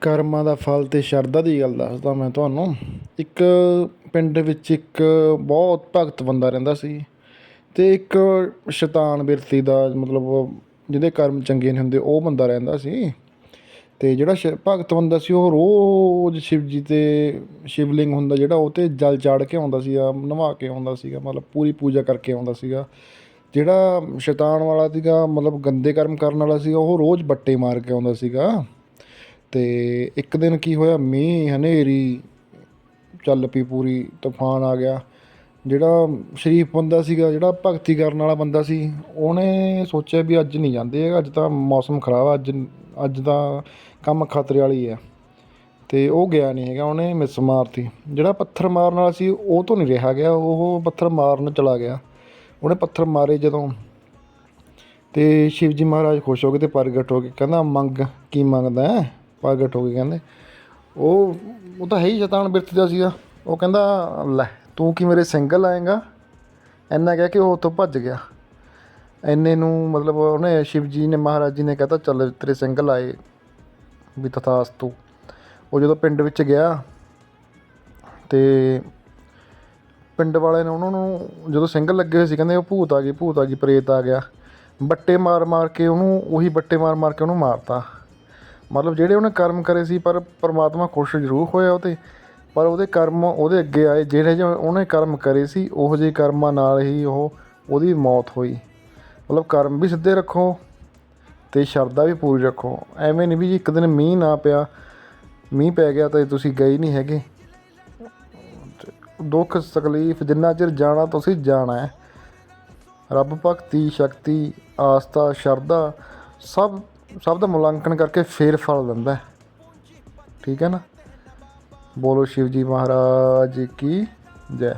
ਕਰਮਾਂ ਦਾ ਫਲ ਅਤੇ ਸ਼ਰਧਾ ਦੀ ਗੱਲ ਦੱਸਦਾ ਮੈਂ ਤੁਹਾਨੂੰ। ਇੱਕ ਪਿੰਡ ਵਿੱਚ ਇੱਕ ਬਹੁਤ ਭਗਤ ਬੰਦਾ ਰਹਿੰਦਾ ਸੀ ਅਤੇ ਇੱਕ ਸ਼ੈਤਾਨ ਬਿਰਤੀ ਦਾ ਮਤਲਬ ਜਿਹਦੇ ਕਰਮ ਚੰਗੇ ਨਹੀਂ ਹੁੰਦੇ, ਉਹ ਬੰਦਾ ਰਹਿੰਦਾ ਸੀ। ਅਤੇ ਜਿਹੜਾ ਸ਼ ਭਗਤ ਬੰਦਾ ਸੀ, ਉਹ ਰੋਜ਼ ਸ਼ਿਵ ਜੀ 'ਤੇ ਸ਼ਿਵਲਿੰਗ ਹੁੰਦਾ ਜਿਹੜਾ, ਉਹ 'ਤੇ ਜਲ ਚਾੜ੍ਹ ਕੇ ਆਉਂਦਾ ਸੀਗਾ, ਨਵਾ ਕੇ ਆਉਂਦਾ ਸੀਗਾ, ਮਤਲਬ ਪੂਰੀ ਪੂਜਾ ਕਰਕੇ ਆਉਂਦਾ ਸੀਗਾ। ਜਿਹੜਾ ਸ਼ੈਤਾਨ ਵਾਲਾ ਸੀਗਾ, ਮਤਲਬ ਗੰਦੇ ਕਰਮ ਕਰਨ ਵਾਲਾ ਸੀਗਾ ਉਹ ਰੋਜ਼ ਬੱਟੇ ਮਾਰ ਕੇ ਆਉਂਦਾ ਸੀਗਾ। ਅਤੇ ਇੱਕ ਦਿਨ ਕੀ ਹੋਇਆ, ਮੀਂਹ, ਹਨੇਰੀ, ਚੱਲ ਪਈ ਪੂਰੀ, ਤੂਫਾਨ ਆ ਗਿਆ। ਜਿਹੜਾ ਸ਼ਰੀਫ ਬੰਦਾ ਸੀਗਾ, ਜਿਹੜਾ ਭਗਤੀ ਕਰਨ ਵਾਲਾ ਬੰਦਾ ਸੀ, ਉਹਨੇ ਸੋਚਿਆ ਵੀ ਅੱਜ ਨਹੀਂ ਜਾਂਦੇ ਹੈਗਾ, ਅੱਜ ਤਾਂ ਮੌਸਮ ਖਰਾਬ ਆ, ਅੱਜ ਅੱਜ ਦਾ ਕੰਮ ਖਤਰੇ ਵਾਲੀ ਹੈ ਤੇ ਉਹ ਗਿਆ ਨਹੀਂ ਹੈਗਾ, ਉਹਨੇ ਮਿਸ ਮਾਰਤੀ। ਜਿਹੜਾ ਪੱਥਰ ਮਾਰਨ ਵਾਲਾ ਸੀ, ਉਹ ਤੋਂ ਨਹੀਂ ਰਿਹਾ ਗਿਆ, ਉਹ ਪੱਥਰ ਮਾਰਨ ਚਲਾ ਗਿਆ। ਉਹਨੇ ਪੱਥਰ ਮਾਰੇ ਜਦੋਂ। ਤੇ ਸ਼ਿਵਜੀ ਮਹਾਰਾਜ ਖੁਸ਼ ਹੋ ਗਏ ਤੇ ਪ੍ਰਗਟ ਹੋ ਗਏ, ਕਹਿੰਦਾ, ਮੰਗ, ਕੀ ਮੰਗਦਾ ਹੈ? ਪ੍ਰਗਟ ਹੋ ਗਏ ਕਹਿੰਦੇ। ਉਹ ਉਹ ਤਾਂ ਹੈ ਹੀ ਸ਼ੈਤਾਨ ਬਿਰਤ ਦਾ ਸੀਗਾ। ਉਹ ਕਹਿੰਦਾ, ਲੈ, ਤੂੰ ਕੀ ਮੇਰੇ ਸਿੰਗਲ ਆਏਗਾ? ਇੰਨਾ ਕਹਿ ਕੇ ਉਹ ਉੱਥੋਂ ਭੱਜ ਗਿਆ। ਐਨੇ ਨੂੰ ਮਤਲਬ ਉਹਨੇ ਸ਼ਿਵ ਜੀ ਨੇ, ਮਹਾਰਾਜ ਜੀ ਨੇ ਕਹਤਾ, ਚੱਲ ਤੇਰੇ ਸਿੰਗਲ ਆਏ ਵੀ ਤਥਾਸਤੂ। ਉਹ ਜਦੋਂ ਪਿੰਡ ਵਿੱਚ ਗਿਆ ਤੇ ਪਿੰਡ ਵਾਲੇ ਨੇ ਉਹਨਾਂ ਨੂੰ ਜਦੋਂ ਸਿੰਗਲ ਲੱਗੇ ਹੋਏ ਸੀ, ਕਹਿੰਦੇ ਉਹ ਭੂਤ ਆ ਗਈ, ਭੂਤ ਆ ਗਈ, ਪ੍ਰੇਤ ਆ ਗਿਆ। ਬੱਟੇ ਮਾਰ ਮਾਰ ਕੇ ਉਹਨੂੰ, ਉਹੀ ਬੱਟੇ ਮਾਰ ਮਾਰ ਕੇ ਉਹਨੂੰ ਮਾਰਤਾ। ਮਤਲਬ ਜਿਹੜੇ ਉਹਨੇ ਕਰਮ ਕਰੇ ਸੀ, ਪਰ ਪਰਮਾਤਮਾ ਖੁਸ਼ ਜ਼ਰੂਰ ਹੋਇਆ ਉਹ ਪਰ ਉਹਦੇ ਕਰਮ ਉਹਦੇ ਅੱਗੇ ਆਏ, ਜਿਹੜੇ ਜਿਹੇ ਉਹਨੇ ਕਰਮ ਕਰੇ ਸੀ, ਉਹੋ ਜਿਹੇ ਕਰਮਾਂ ਨਾਲ ਹੀ ਉਹ ਉਹਦੀ ਮੌਤ ਹੋਈ। ਮਤਲਬ ਕਰਮ ਵੀ ਸਿੱਧੇ ਰੱਖੋ ਤੇ ਸ਼ਰਧਾ ਵੀ ਪੂਰੀ ਰੱਖੋ। ਐਵੇਂ ਨਹੀਂ ਵੀ ਜੀ ਇੱਕ ਦਿਨ ਮੀਂਹ ਨਾ ਪਿਆ, ਮੀਂਹ ਪੈ ਗਿਆ ਤਾਂ ਤੁਸੀਂ ਗਏ ਨਹੀਂ ਹੈਗੇ। ਦੁੱਖ, ਤਕਲੀਫ, ਜਿੰਨਾ ਚਿਰ ਜਾਣਾ ਤੁਸੀਂ ਜਾਣਾ ਹੈ। ਰੱਬ ਭਗਤੀ, ਸ਼ਕਤੀ, ਆਸਥਾ, ਸ਼ਰਧਾ ਸਭ ਸਭ ਦਾ ਮੁਲਾਂਕਣ ਕਰਕੇ ਫੇਰ ਫਲ ਦਿੰਦਾ ਠੀਕ ਹੈ ਨਾ? ਬੋਲੋ ਸ਼ਿਵ ਜੀ ਮਹਾਰਾਜ ਕੀ ਜੈ।